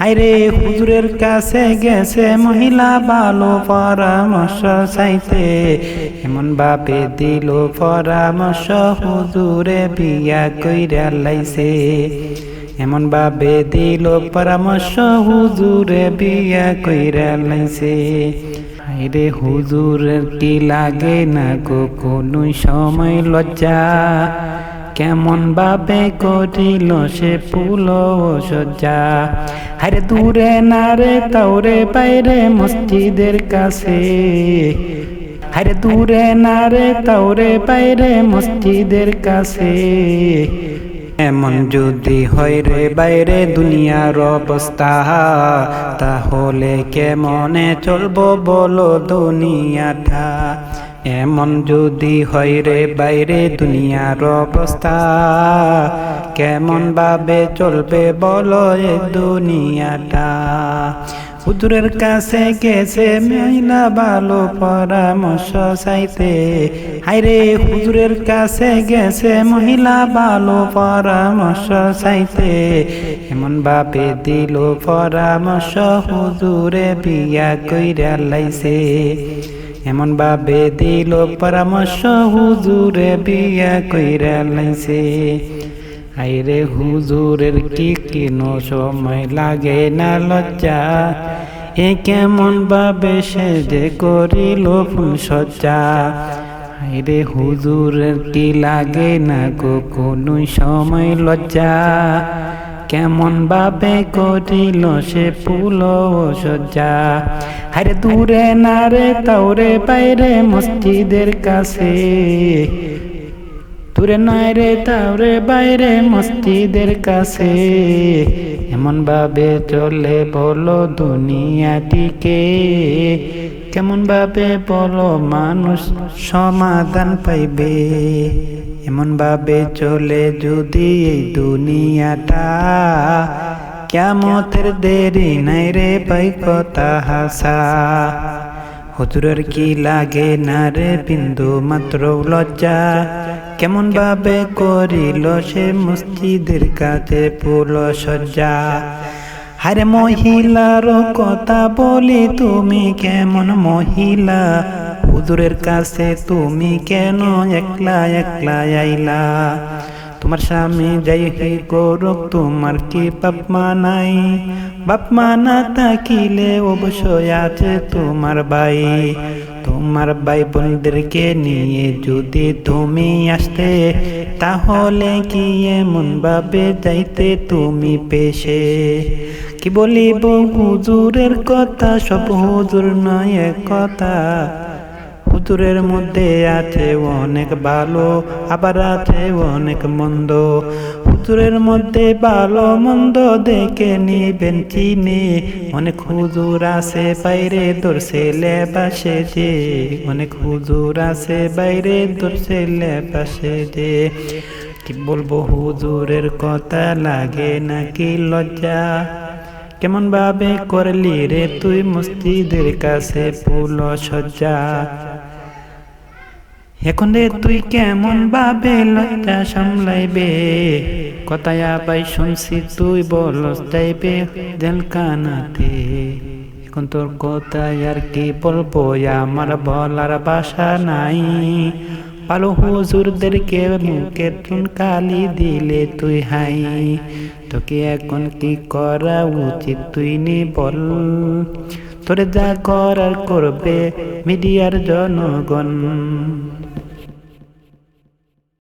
হাইরে হুজুরের কাছে গেছে মহিলা ভালো পরামর্শ চাইতে। এমন বাপে দিল পরামর্শ, হুজুরে বিয়া কইরা লাইছে। এমন ভাবে দিল পরামর্শ, হুজুরে বিয়া কইরা লাইছে। হাইরে হুজুরের কি লাগে না কোনো সময় লজ্জা। কেমন ভাবে করিল সে ফুল সজ্জা? হারে দূরে না রে তাওরে বাইরে মসজিদের কাছে। হারে দূরে না রে তাওরে বাইরে মসজিদের কাছে। এমন যদি হয় রে বাইরে দুনিয়ার অবস্থা, তাহলে কেমনে চলবো বলো দুনিয়াটা? এমন যদি হয় রে বাইরে দুনিয়ার অবস্থা, কেমন ভাবে চলবে বলো এ দুনিয়াটা? হুজুরের কাছে গেছে মহিলা ভালো পরামর্শ চাইতে। হাইরে হুজুরের কাছে গেছে মহিলা ভালো পরামর্শ চাইতে। এমন ভাবে দিল পরামর্শ হুজুরে বিয়া কইরা লাইছে। এমন ভাবে দিল পরামর্শ হুজুরে বিয়া কইরা লাইছে। আইরে হুজুরের কি কিন সময় লাগে না লজ্জা। এ কেমন ভাবে সে যে করিল সজ্জা আইরে হুজুরের কি লাগে না কোনো সময় লজ্জা। কেমন ভাবে করিল সে ফুল সজ্জা আরে দূরে না রে তাওরে বাইরে মসজিদের কাছে। দূরে নয় রে তাওরে বাইরে মসজিদের কাছে। এমন ভাবে চলে বলো দুনিয়াটিকে। কেমন ভাবে বলো মানুষ সমাধান পাইবে? এমন ভাবে চলে যদি এই দুনিয়াটা কেমতের দেরি নাই রে পাই কথা হাসা। হুজুরের কি লাগে না রে বিন্দু মাত্র লজ্জা? কেমন ভাবে করিল সে মসজিদের কাছে ফুল সজ্জা আরে মহিলার কথা বলি তুমি কেমন মহিলা? হুজুরের কাছে তুমি কেন একলা একলা আইলা? তোমার স্বামী যাই হে করুক, তোমার কি বাপমা নাই? বাপমা না থাকিলে অবশ্যই আছে তোমার ভাই তোমার ভাই বোনদেরকে নিয়ে যদি তুমি আসতে, তাহলে কি এমন ভাবে যাইতে তুমি পেশে? কি বলিব হুজুরের কথা? সব হুজুর নয় কথা। হুজুরের মধ্যে আছে অনেক ভালো, আবার আছে অনেক মন্দ। হুজুরের মধ্যে ভালো মন্দ দেখে নিবেন চিনি অনেক হুজুর আছে বাইরে ধরছে লেবাসে যে অনেক হুজুর আছে বাইরে ধরছে লেবাসে যে কি বলব, হুজুরের কথা লাগে নাকি লজ্জা? কেমন ভাবে করলি রে তুই মসজিদের কাছে ফুল সজ্জা? এখন রে তুই কেমন ভাবে লজ্জা সামলাইবে? কথায় আবাই শুনছি, তুই বলস যাইবে জেলকানাতে এখন তোর কথায় আর কি বলব, আমার বলার বাসা নাই। ভালো হুজুরদেরকে মুখে কালি দিলে তুই হাই। তোকে এখন কি করা উচিত তুই নি বল। তোরে যা করার করবে মিডিয়ার জনগণ।